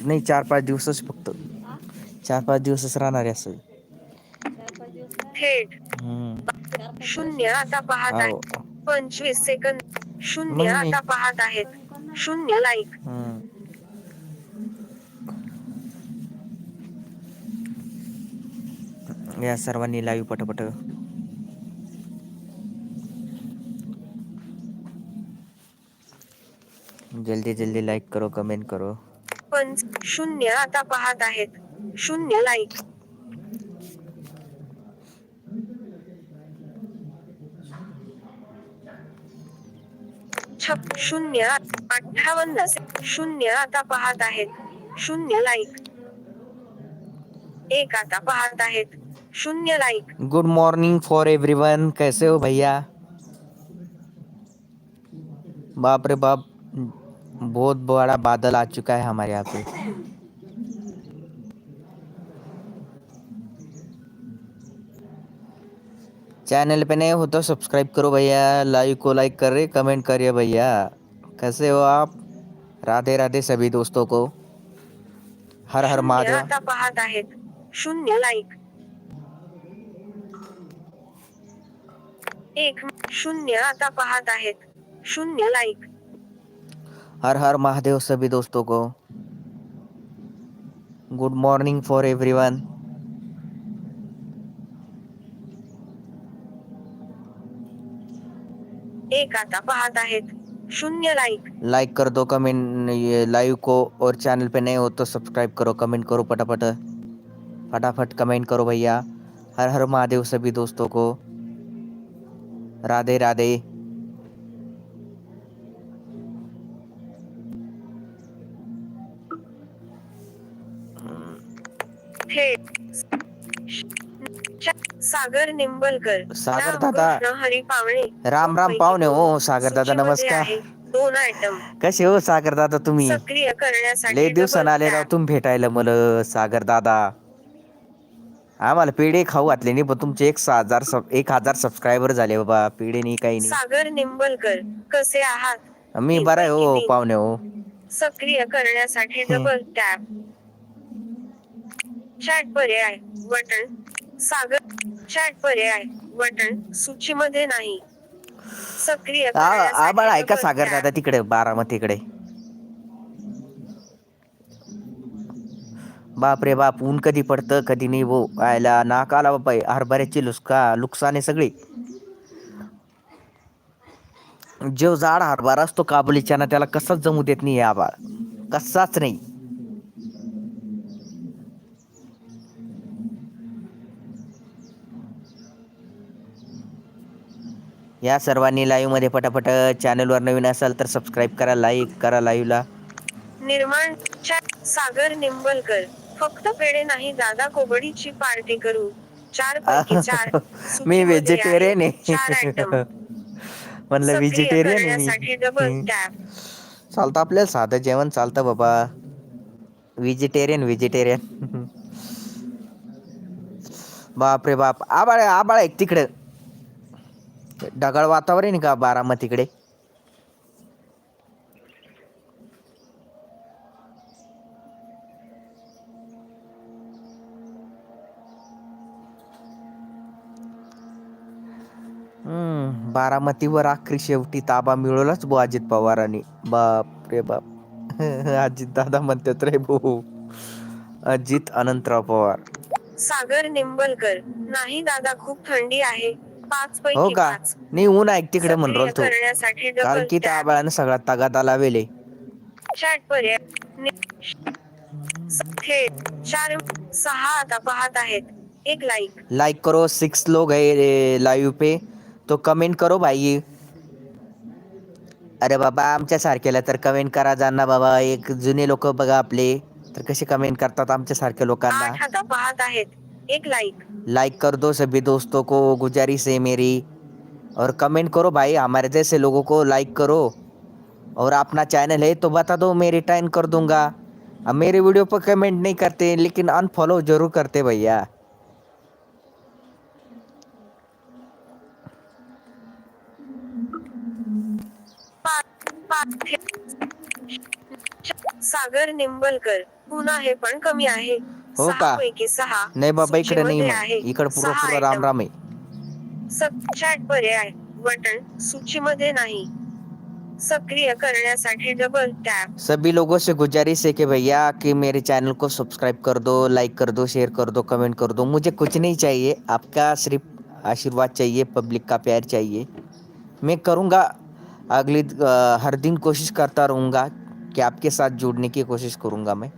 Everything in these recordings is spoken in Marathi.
नाही चार पाच दिवसच फक्त. चार पाच दिवसच राहणार असं. थेट. हम्म. शून्य आता पाहत आहे पंचवीस सेकंद. शून्य आता पाहत आहेत. शून्य लाईक हम्म. या सर्वांनी लाईव्ह पटपट. जल्दी जल्दी लाईक करो कमेंट करो. शून्य आता पाहत आहेत. शून्य लाईक छप शून्य अठ्ठावन्न शून्य आता पाहत आहेत. शून्य लाईक एक आता पाहत आहेत. शून्य like good morning for everyone कैसे हो भैया? बाप रे बाप. बहुत बड़ा बादल आ चुका है हमारे यहाँ पे। चैनल पे नए हो तो सब्सक्राइब करो भैया लाइव को लाइक करे कमेंट करिए भैया। कैसे हो आप? राधे राधे सभी दोस्तों को। हर हर शून्य महादेव पाहत आहेत शून्य लाईक एक शून्य आता पाहत आहेत शून्य लाईक हर हर महादेव सभी दोस्तों को। गुड मॉर्निंग फॉर एवरीवन एक आता पाहत आहेत. शून्य लाईक लाइक कर दो कमेंट ये लाइव को और चैनल पे नए हो तो सब्सक्राइब करो कमेंट करो फटाफट फटाफट कमेंट करो भैया। हर हर महादेव सभी दोस्तों को। राधे राधे। सागर निंबलकर. सागर दादा. हरी पावणे. राम राम पाहुणे हो सागर दादा नमस्कार. दोन आयटम कसे हो सागर दादा तुम्ही? सक्रिय करण्यासाठी लय दिवसानं आले राव. तुम्ही भेटायला मला सागर दादा. आम्हाला पेढे खाऊ घातले नाही पण तुमचे एक हजार एक हजार सबस्क्रायबर झाले बाबा. पेढे नाही काही सागर निंबलकर कसे आहात? नाही मी बरा आहे हो? पाहुणे हो. सक्रिय करण्यासाठी डबल टॅप चॅट पर्याय बटन. सागर चॅट पर्याय बटन सूचीमध्ये नाही. सक्रिय आ- करण्यासाठी आबाळ आहे का double सागर. दादा तिकडे बारामतीकडे बाप रे बाप ऊन कधी पडतं कधी नाही वो आयला नाक आला बापा हरभऱ्याची लुसका नुकसान आहे सगळी. जो जाड हरभरा असतो काबुलीच्या ना त्याला कसाच जमू देत नाही आबाळ कसाच नाही. या सर्वांनी लाईव्हमध्ये पटापट चॅनलवर नवीन असाल तर सबस्क्राईब करा लाईक करा लाईव्हला निर्माण सागर निंबलकर. फक्त पेढे नाही दादा कोबडीची पार्टी करू. चार पैकी चार. मी व्हेजिटेरियन आहे. म्हणलं व्हेजिटेरियन चालतं आपल्याला साधं जेवण चालतं बाबा. व्हेजिटेरियन व्हेजिटेरियन बाप रे बाप. आबाळ आबाळ आहे तिकडे. ढगाळ वातावरण आहे का बारामतीकडे? हम्म बारामतीवर आखरी शेवटी ताबा मिळवलाच बो अजित पवारांनी. बाप रे बाप. अजित दादा म्हणतात रे भाऊ. अजित अनंतराव पवार. सागर निंबलकर. नाही दादा खूप थंडी आहे. पाच हो पैकी का? पाच. नाही ऊन आहे तिकडे म्हणून सक्रिय तो करण्यासाठी कारण की त्या टॅप आबाळानं सगळा तगादा लावेले. पर्याय. नि- चार सहा आता पाहत आहेत. एक लाईक लाइक करो सिक्स लोग है लाईव्ह पे. तो कमेंट करो भाई. अरे बाबा आमच्या सारख्याला तर कमेंट करा जाना बाबा. एक जुने लोक बघा आपले. तर कसे कमेंट करतात आमच्या सारख्या लोकांना? आठ आता पाहत आहेत. एक लाईक लाइक कर दो सभी दोस्तों को गुजारिश है मेरी। और कमेंट करो भाई हमारे जैसे लोगों को लाइक करो। और अपना चैनल है तो बता दो मैं रिटर्न कर दूँगा। अब मेरे वीडियो पर कमेंट नहीं करते लेकिन अनफॉलो ज़रूर करते भैया। सागर निंबलकर पुन्हा हे पण कमी आहे. हो का? नाही बाबा इकडे नाही मग. इकडे पुरं सहा पुरं item. राम राम आहे. सब चॅट पर्याय बटन सूचीमध्ये नाही. सक्रिय करण्यासाठी डबल टॅप सभी लोगों से गुजारिश है कि भैया कि मेरे चैनल को सब्सक्राइब कर दो लाइक कर दो शेयर कर दो कमेंट कर दो. मुझे कुछ नहीं चाहिए. आपका सिर्फ़ आशीर्वाद चाहिए पब्लिक का प्यार चाहिए. मैं करूँगा अगली हर दिन कोशिश करता रहूँगा कि आपके साथ जुड़ने की कोशिश करूँगा मैं.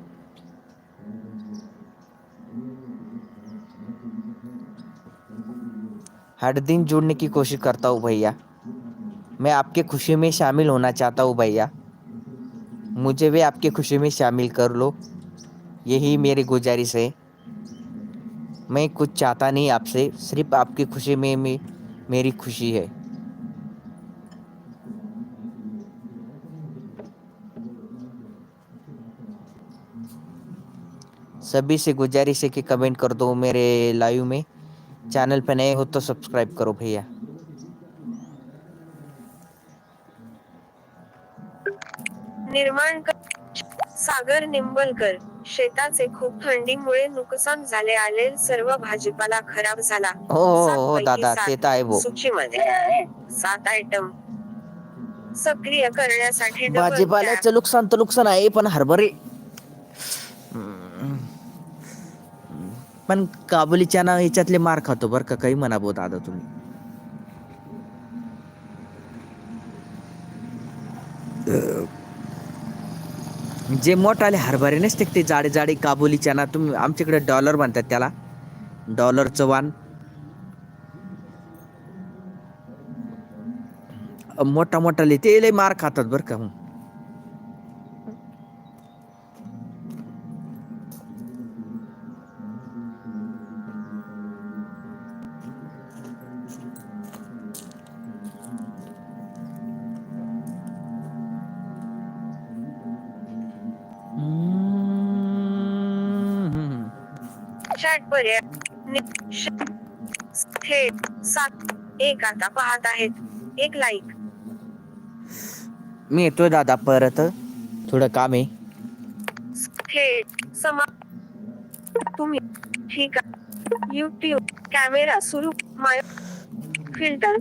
हर दिन जुड़ने की कोशिश करता हूँ भैया। मैं आपके खुशी में शामिल होना चाहता हूँ भैया। मुझे भी आपकी खुशी में शामिल कर लो। यही मेरी गुजारिश है। मैं कुछ चाहता नहीं आपसे, सिर्फ़ आपकी खुशी में में, मेरी खुशी है। सभी से गुजारिश है कि कमेंट कर दो मेरे लाइव में। चैनल पे नए हो तो सब्सक्राइब करो भैया निर्माण कर सागर निंबलकर शेताचे खूप थंडीमुळे नुकसान झाले आले सर्व भाजीपाला खराब झाला हो हो हो दादा सात. ते तर आहे भाऊ सूचीमध्ये आहे सात आयटम सक्रिय करण्यासाठी. भाजीपाल्याचं नुकसान तर नुकसान आहे पण हरभरे पण काबुली चना याच्यातले मार खातो बरं का काही म्हणा आता तुम्ही. जे मोठाले हरभरे नसते ते जाडे जाडे काबुली चना तुम्ही आमच्याकडे डॉलर म्हणतात त्याला. डॉलरचं चवान मोठा मोठाले ते लय मार खातात बरं का थेट सात एक आता पाहत आहेत. एक लाईक मी येतोय दादा परत. थोडं काम आहे. थेट समा तुम्ही ठीक आहे. युट्यूब कॅमेरा सुरू. माय फिल्टर